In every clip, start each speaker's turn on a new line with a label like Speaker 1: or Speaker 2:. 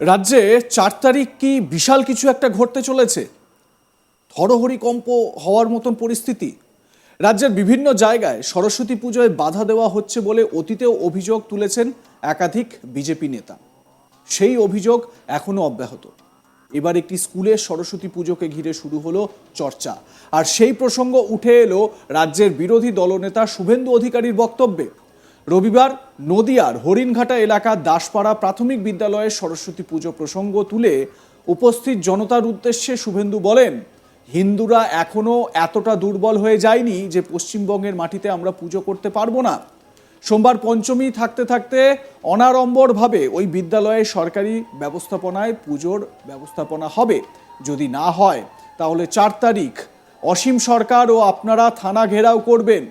Speaker 1: রাজ্যে চার তারিখ কি বিশাল কিছু একটা ঘটতে চলেছে? হরহরিকম্প হওয়ার মতন পরিস্থিতি। রাজ্যের বিভিন্ন জায়গায় সরস্বতী পুজোয় বাধা দেওয়া হচ্ছে বলে অতীতেও অভিযোগ তুলেছেন একাধিক বিজেপি নেতা। সেই অভিযোগ এখনও অব্যাহত। এবার একটি স্কুলে সরস্বতী পুজোকে ঘিরে শুরু হলো চর্চা। আর সেই প্রসঙ্গ উঠে এলো রাজ্যের বিরোধী দলনেতা শুভেন্দু অধিকারীর বক্তব্যে। রবিবার নদিয়ার হরিণঘাটা এলাকার দাসপাড়া প্রাথমিক বিদ্যালয়ের সরস্বতী পুজো প্রসঙ্গ তুলে উপস্থিত জনতার উদ্দেশ্যে শুভেন্দু বলেন, হিন্দুরা এখনও এতটা দুর্বল হয়ে যায়নি যে পশ্চিমবঙ্গের মাটিতে আমরা পুজো করতে পারব না। সোমবার পঞ্চমী থাকতে থাকতে অনাড়ম্বরভাবে ওই বিদ্যালয়ে সরকারি ব্যবস্থাপনায় পুজোর ব্যবস্থাপনা হবে। যদি না হয়, তাহলে চার তারিখ। অসীম সরকার ও আপনারা থানা ঘেরাও করবেন।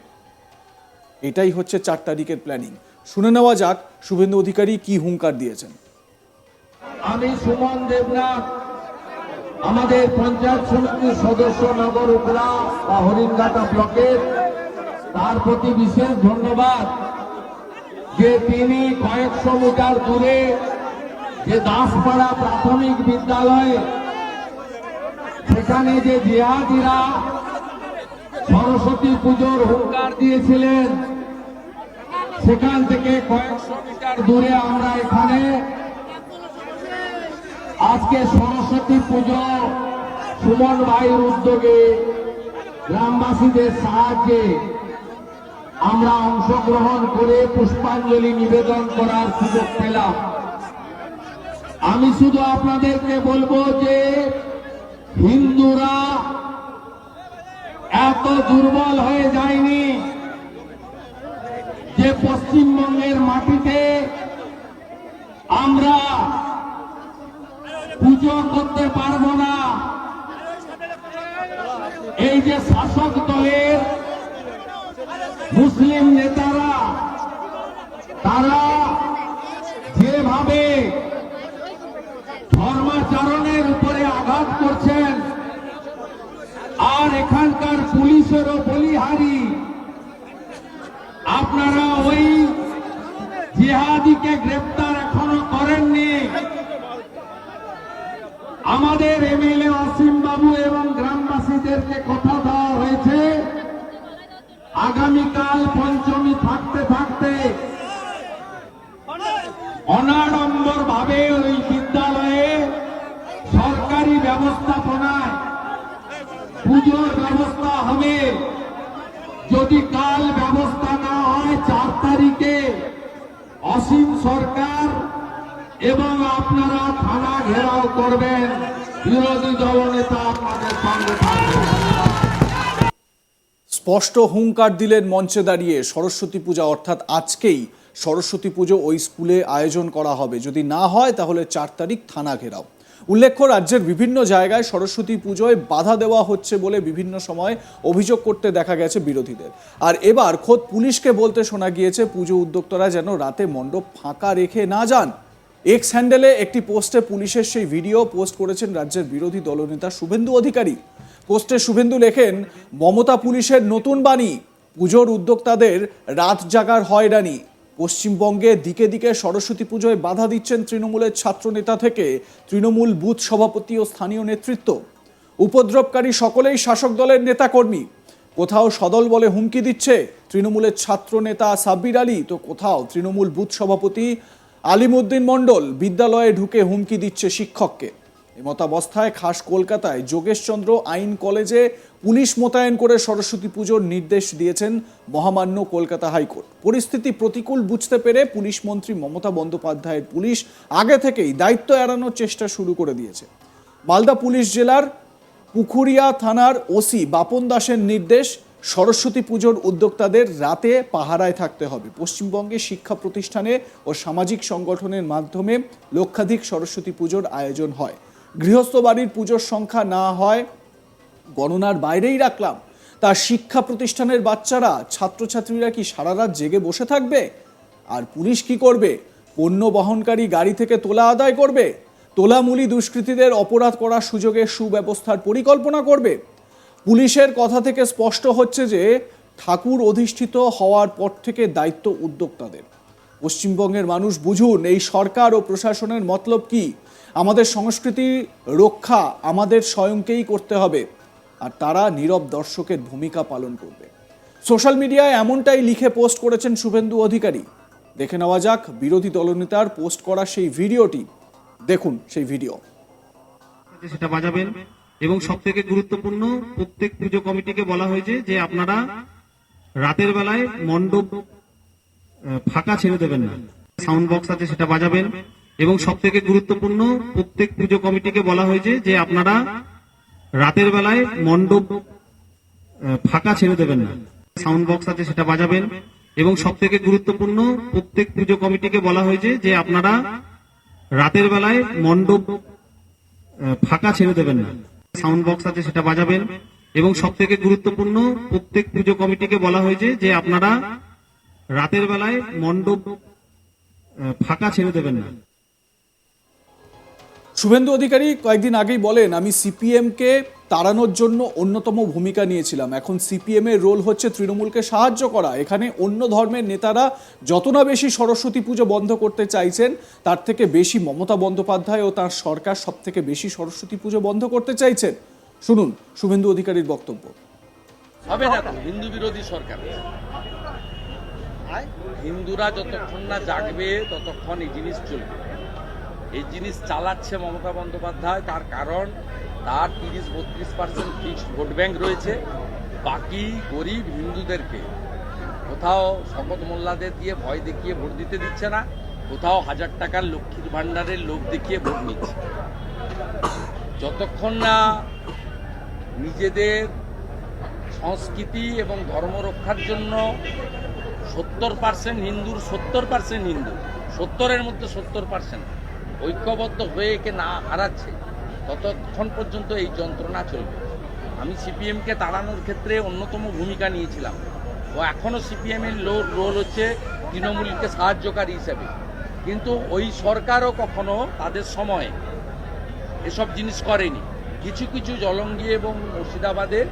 Speaker 1: এটাই হচ্ছে চার তারিখের প্ল্যানিং শুনে নেওয়া যাক শুভেন্দু অধিকারী কি হুঙ্কার দিয়েছেন।
Speaker 2: আমি সুমন দেবনাথ, আমাদের পঞ্চায়েত সমিতির সদস্য নগর উপলা বা হরিণঘাটা ব্লকের। তার প্রতি বিশেষ ধন্যবাদ যে তিনি কয়েকশো মিটার দূরে যে দাসপাড়া প্রাথমিক বিদ্যালয়ে, সেখানে যে জিহাদিরা সরস্বতী পুজোর হুঙ্কার দিয়েছিলেন সেখান থেকে কয়েকশো মিটার দূরে আমরা এখানে আজকে সরস্বতী পুজো সুমন ভাইয়ের উদ্যোগে গ্রামবাসীদের সাহায্যে আমরা অংশগ্রহণ করে পুষ্পাঞ্জলি নিবেদন করার সুযোগ পেলাম। আমি শুধু আপনাদেরকে বলব যে হিন্দুরা এত দুর্বল হয়ে যায়নি। যে পশ্চিমবঙ্গের মাটিতে আমরা পুজো করতে পারব না, এই যে শাসক দলের মুসলিম নেতারা, তারা যেভাবে ধর্মাচরণের উপরে আঘাত করছেন, আর এখানকার পুলিশেরও বলিহারি আপনারা ওই জিহাদিকে গ্রেপ্তার এখনও করেননি। আমাদের এমএলএ অসীম বাবু এবং গ্রামবাসীদেরকে কথা দেওয়া হয়েছে। আগামীকাল পঞ্চমী থাকতে থাকতে অনাড়ম্বর ভাবে ওই বিদ্যালয়ে সরকারি ব্যবস্থাপনায় পুজোর ব্যবস্থা হবে যদি কাল ব্যবস্থা না হয় চার তারিখে অসীম সরকার এবং আপনারা থানা ঘেরাও করবেন। বিরোধী দলনেতা আপনাদের সঙ্গে থাকবে
Speaker 1: স্পষ্ট হুঙ্কার দিলেন মঞ্চে দাঁড়িয়ে সরস্বতী পূজা, অর্থাৎ আজকেই সরস্বতী পুজো ওই স্কুলে আয়োজন করা হবে। যদি না হয়, তাহলে চার তারিখ থানা ঘেরাও। উল্লেখ্য, রাজ্যের বিভিন্ন জায়গায় সরস্বতী পুজোয় বাধা দেওয়া হচ্ছে বলে বিভিন্ন সময় অভিযোগ করতে দেখা গেছে বিরোধীদের। আর এবার খোদ পুলিশকে বলতে শোনা গিয়েছে, পুজো উদ্যোক্তারা যেন রাতে মণ্ডপ ফাঁকা রেখে না যান। এক্স হ্যান্ডেলে একটি পোস্টে পুলিশের সেই ভিডিও পোস্ট করেছেন রাজ্যের বিরোধী দলনেতা শুভেন্দু অধিকারী। পোস্টে শুভেন্দু লেখেন, মমতা পুলিশের নতুন বাণী, পুজোর উদ্যোক্তাদের রাত জাগার হয়রানি। পশ্চিমবঙ্গে দিকে দিকে সরস্বতী পুজোয় বাধা দিচ্ছেন তৃণমূলের ছাত্রনেতা থেকে তৃণমূল বুথ সভাপতি ও স্থানীয় নেতৃত্ব। উপদ্রবকারী সকলেই শাসক দলের নেতাকর্মী। কোথাও সদল বলে হুমকি দিচ্ছে তৃণমূলের ছাত্র নেতা সাব্বির আলী, তো কোথাও তৃণমূল বুথ সভাপতি আলিমুদ্দিন মণ্ডল বিদ্যালয়ে ঢুকে হুমকি দিচ্ছে শিক্ষককে। এমতাবস্থায় খাস কলকাতায় যোগেশচন্দ্র আইন কলেজে পুলিশ মোতায়েন করে সরস্বতী পুজোর নির্দেশ দিয়েছেন মহামান্য কলকাতা হাইকোর্ট। পরিস্থিতি প্রতিকূল বুঝতে পেরে পুলিশ মন্ত্রী মমতা বন্দ্যোপাধ্যায়ের পুলিশ আগে থেকেই দায়িত্ব এড়ানোর চেষ্টা শুরু করে দিয়েছে। মালদা পুলিশ জেলার পুখুরিয়া থানার ওসি বাপন দাসের নির্দেশ, সরস্বতী পুজোর উদ্যোক্তাদের রাতে পাহারায় থাকতে হবে। পশ্চিমবঙ্গে শিক্ষা প্রতিষ্ঠানে ও সামাজিক সংগঠনের মাধ্যমে লক্ষাধিক সরস্বতী পুজোর আয়োজন হয়। গৃহস্থ বাড়ির পুজোর সংখ্যা না হয়, গণনার বাইরেই রাখলাম। তার শিক্ষা প্রতিষ্ঠানের বাচ্চারা, ছাত্রছাত্রীরা কি সারা রাত জেগে বসে থাকবে? আর পুলিশ কি করবে? পণ্য বহনকারী গাড়ি থেকে তোলা আদায় করবে? তোলামূলি দুষ্কৃতীদের অপরাধ করার সুযোগে সুব্যবস্থার পরিকল্পনা করবে? পুলিশের কথা থেকে স্পষ্ট হচ্ছে যে, ঠাকুর অধিষ্ঠিত হওয়ার পর থেকে দায়িত্ব উদ্যোক্তাদের। পশ্চিমবঙ্গের মানুষ বুঝুন, এই সরকার ও প্রশাসনের মতলব কি? আমাদের সংস্কৃতি রক্ষা আমাদের স্বয়ংকেই করতে হবে। আর তারা নীরব দর্শকের ভূমিকা পালন করবে। সোশ্যাল মিডিয়ায় এমনটাই লিখে পোস্ট করেছেন শুভেন্দু অধিকারী। দেখে নেওয়া যাক, বিরোধী দলনেতার পোস্ট করা সেই ভিডিওটি। দেখুন সেই ভিডিও।
Speaker 3: সেটা বাজাবেন। এবং সব থেকে গুরুত্বপূর্ণ, প্রত্যেক পুজো কমিটিকে বলা হয়েছে যে আপনারা রাতের বেলায় মণ্ডপ ফাঁকা ছেড়ে দেবেন না। সাউন্ড বক্স আছে, সেটা বাজাবেন। এবং সব থেকে গুরুত্বপূর্ণ, প্রত্যেক পুজো কমিটিকে বলা হয়েছে যে আপনারা রাতের বেলায় মণ্ডপ ফাঁকা ছেড়ে দেবেন না। সাউন্ড বক্স আছে, সেটা বাজাবেন। এবং সব থেকে গুরুত্বপূর্ণ, প্রত্যেক পুজো কমিটিকে বলা হয়েছে যে আপনারা রাতের বেলায় মণ্ডপ ফাঁকা ছেড়ে দেবেন না। সাউন্ড বক্স আছে, সেটা বাজাবেন। এবং সব থেকে গুরুত্বপূর্ণ, প্রত্যেক পুজো কমিটিকে বলা হয়েছে যে আপনারা রাতের বেলায় মণ্ডপ ফাঁকা ছেড়ে দেবেন না।
Speaker 1: শুভেন্দু অধিকারী কয়েকদিন আগেই বলেন, আমি সিপিএমকে তাড়ানোর জন্য অন্যতম ভূমিকা নিয়েছিলাম। এখন সিপিএম এর রোল হচ্ছে তৃণমূলকে সাহায্য করা। এখানে অন্য ধর্মের নেতারা যত না বেশি সরস্বতী পুজো বন্ধ করতে চাইছেন, তার থেকে বেশি মমতা বন্দ্যোপাধ্যায় ও তার সরকার সব থেকে বেশি সরস্বতী পুজো বন্ধ করতে চাইছেন। শুনুন শুভেন্দু অধিকারীর বক্তব্য।
Speaker 4: হবে না হিন্দু বিরোধী সরকার। হিন্দুরা যতক্ষণ না জাগবে, ততক্ষণ এই জিনিস চলবে। এই জিনিস চালাচ্ছে মমতা বন্দ্যোপাধ্যায়, তার কারণ তার তিরিশ বত্রিশ পার্সেন্ট ফিক্সড ভোট ব্যাঙ্ক রয়েছে। বাকি গরিব হিন্দুদেরকে কোথাও শপথ মোল্লাদের দিয়ে ভয় দেখিয়ে ভোট দিতে দিচ্ছে না, কোথাও হাজার টাকার লক্ষ্মীর ভাণ্ডারের লোক দেখিয়ে ভোট নিচ্ছে। যতক্ষণ না নিজেদের সংস্কৃতি এবং ধর্ম রক্ষার জন্য সত্তর পার্সেন্ট হিন্দুর সত্তর পার্সেন্ট হিন্দু, সত্তরের মধ্যে সত্তর পার্সেন্ট ঐক্যবদ্ধ হয়ে একে না হারাচ্ছে, ততক্ষণ পর্যন্ত এই যন্ত্রণা চলবে। আমি সিপিএমকে তাড়ানোর ক্ষেত্রে অন্যতম ভূমিকা নিয়েছিলাম। ও এখনও সিপিএমের রোল হচ্ছে তৃণমূলকে সাহায্যকারী হিসেবে। কিন্তু ওই সরকারও কখনো তাদের সময়ে এসব জিনিস করেনি। কিছু কিছু জলঙ্গি এবং মুর্শিদাবাদে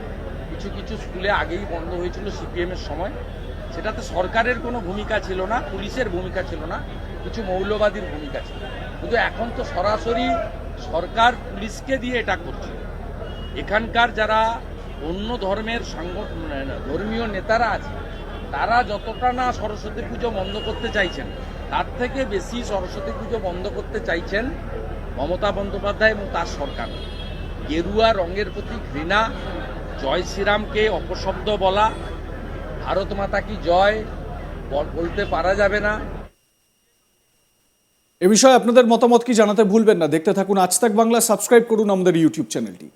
Speaker 4: কিছু কিছু স্কুলে আগেই বন্ধ হয়েছিল সিপিএমের সময়। সেটাতে সরকারের কোনো ভূমিকা ছিল না, পুলিশের ভূমিকা ছিল না, কিছু মৌলবাদীর ভূমিকা ছিল। কিন্তু এখন তো সরাসরি সরকার পুলিশকে দিয়ে এটা করছে। এখানকার যারা অন্য ধর্মের সাংগঠন ধর্মীয় নেতারা আছে, তারা যতটা না সরস্বতী পুজো বন্ধ করতে চাইছেন, তার থেকে বেশি সরস্বতী পুজো বন্ধ করতে চাইছেন মমতা বন্দ্যোপাধ্যায় এবং তার সরকার। গেরুয়া রঙের প্রতি ঘৃণা, জয় শ্রীরামকে অপশব্দ বলা, ভারত মাতা কি জয় বলতে পারা যাবে না।
Speaker 1: এ বিষয়ে আপনাদের মতামত কি জানাতে ভুলবেন না। দেখতে থাকুন আজ তাক বাংলা, সাবস্ক্রাইব করুন আমাদের ইউটিউব চ্যানেলটি।